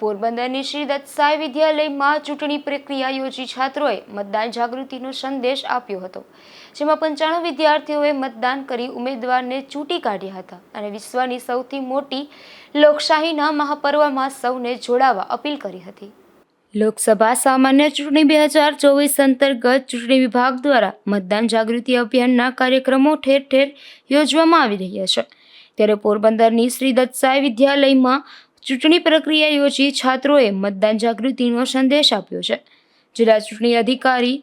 પોરબંદરની શ્રી દત્તસાઈ વિદ્યાલયમાં ચૂંટણી પ્રક્રિયા યોજી છાત્રોએ મતદાન જાગૃતિનો સંદેશ આપ્યો હતો, જેમાં પંચાણું વિદ્યાર્થીઓએ મતદાન કરી ઉમેદવારને ચૂંટી કાઢ્યા હતા અને વિશ્વની સૌથી મોટી લોકશાહીના મહાપર્વમાં સૌને જોડાવા અપીલ કરી હતી. લોકસભા સામાન્ય ચૂંટણી બે હજાર ચોવીસ અંતર્ગત ચૂંટણી વિભાગ દ્વારા મતદાન જાગૃતિ અભિયાનના કાર્યક્રમો ઠેર ઠેર યોજવામાં આવી રહ્યા છે. ત્યારે પોરબંદરની શ્રી દત્તસાઈ વિદ્યાલયમાં ચૂંટણી પ્રક્રિયા યોજી છાત્રોએ મતદાન જાગૃતિનો સંદેશ આપ્યો છે. જિલ્લા ચૂંટણી અધિકારી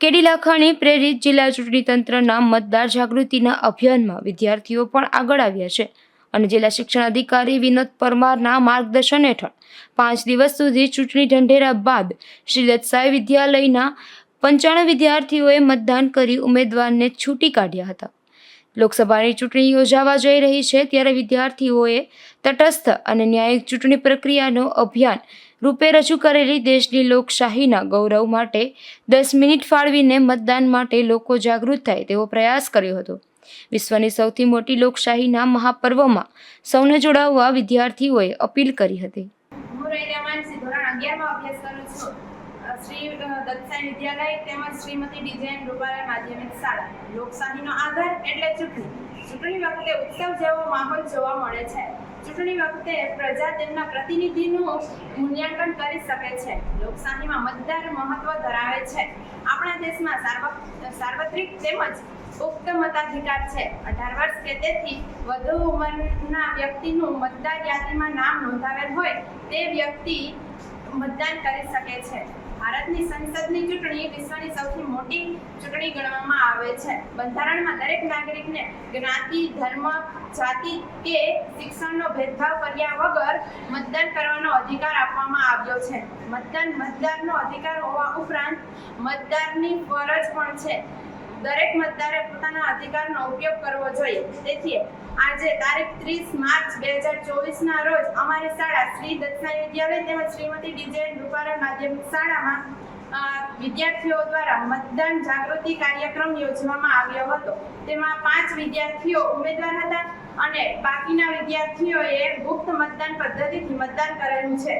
કેડી લાખાણી પ્રેરિત જિલ્લા ચૂંટણી તંત્રના મતદાર જાગૃતિના અભિયાનમાં વિદ્યાર્થીઓ પણ આગળ આવ્યા છે અને જિલ્લા શિક્ષણ અધિકારી વિનોદ પરમારના માર્ગદર્શન હેઠળ પાંચ દિવસ સુધી ચૂંટણી ઢંઢેરા બાદ શ્રી દત્તસાઈ વિદ્યાલયના પંચાણું વિદ્યાર્થીઓએ મતદાન કરી ઉમેદવારને છૂટી કાઢ્યા હતા. લોકસભાની ચૂંટણી યોજાવા જઈ રહી છે ત્યારે વિદ્યાર્થીઓએ તટસ્થ અને ન્યાયિક ચૂંટણી પ્રક્રિયાનો અભિયાન રૂપે રજૂ કરેલી દેશની લોકશાહીના ગૌરવ માટે દસ મિનિટ ફાળવીને મતદાન માટે લોકો જાગૃત થાય તેવો પ્રયાસ કર્યો હતો. વિશ્વની સૌથી મોટી લોકશાહીના મહાપર્વમાં સૌને જોડાવવા વિદ્યાર્થીઓએ અપીલ કરી હતી. શ્રી દત્સાઈ વિદ્યાલય તેમજ શ્રીમતી ડિઝાઇન રૂપાલા માધ્યમિક શાળા. લોકશાહીનો આધાર એટલે ચૂંટણી. ચૂંટણી વખતે ઉત્સવ જેવો માહોલ જોવા મળે છે. ચૂંટણી વખતે પ્રજા તેમના પ્રતિનિધિનું મૂલ્યાંકન કરી શકે છે. લોકશાહીમાં મતદાર મહત્વ ધરાવે છે. આપણા દેશમાં સાર્વત્રિક તેમજ પુખ્ત મતાધિકાર છે. અઢાર વર્ષ કે તેથી વધુ ઉંમરના વ્યક્તિનું મતદાર યાદીમાં નામ નોંધાવેલ હોય તે વ્યક્તિ મતદાન કરી શકે છે. ભારતની સંસદની ચૂંટણી વિશ્વની સૌથી મોટી ચૂંટણી ગણવામાં આવે છે. બંધારણમાં દરેક નાગરિકને જ્ઞાતિ, ધર્મ, જાતિ કે શિક્ષણનો ભેદભાવ કર્યા વગર મતદાન કરવાનો અધિકાર આપવામાં આવ્યો છે. મતદાન મતદારનો અધિકાર હોવા ઉપરાંત મતદારની ફરજ પણ છે. દરેક મતદારે પોતાના અધિકારનો ઉપયોગ કરવો જોઈએ. તેથી આજે તારીખ ત્રીસ માર્ચ બે હજાર ચોવીસના રોજ અમારી શાળા શ્રી દત્તસાઈ વિદ્યાલય તેમજ શ્રીમતી ડિઝાઇન રૂપારા માધ્યમિક શાળામાં વિદ્યાર્થીઓ દ્વારા મતદાન જાગૃતિ કાર્યક્રમ યોજવામાં આવ્યો હતો. તેમાં પાંચ વિદ્યાર્થીઓ ઉમેદવાર હતા અને બાકીના વિદ્યાર્થીઓએ ગુપ્ત મતદાન પદ્ધતિથી મતદાન કરેલું છે.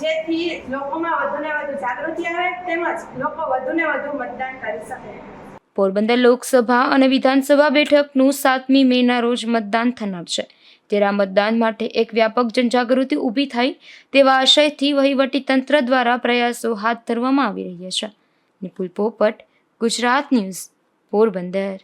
જેથી લોકોમાં વધુને વધુ જાગૃતિ આવે તેમજ લોકો વધુને વધુ મતદાન કરી શકે. પોરબંદર લોકસભા અને વિધાનસભા બેઠકનું સાતમી મેના રોજ મતદાન થનાર છે. ત્યારે મતદાન માટે એક વ્યાપક જનજાગૃતિ ઊભી થાય તેવા આશયથી વહીવટી તંત્ર દ્વારા પ્રયાસો હાથ ધરવામાં આવી રહ્યા છે. નિપુલ પોપટ, ગુજરાત ન્યૂઝ, પોરબંદર.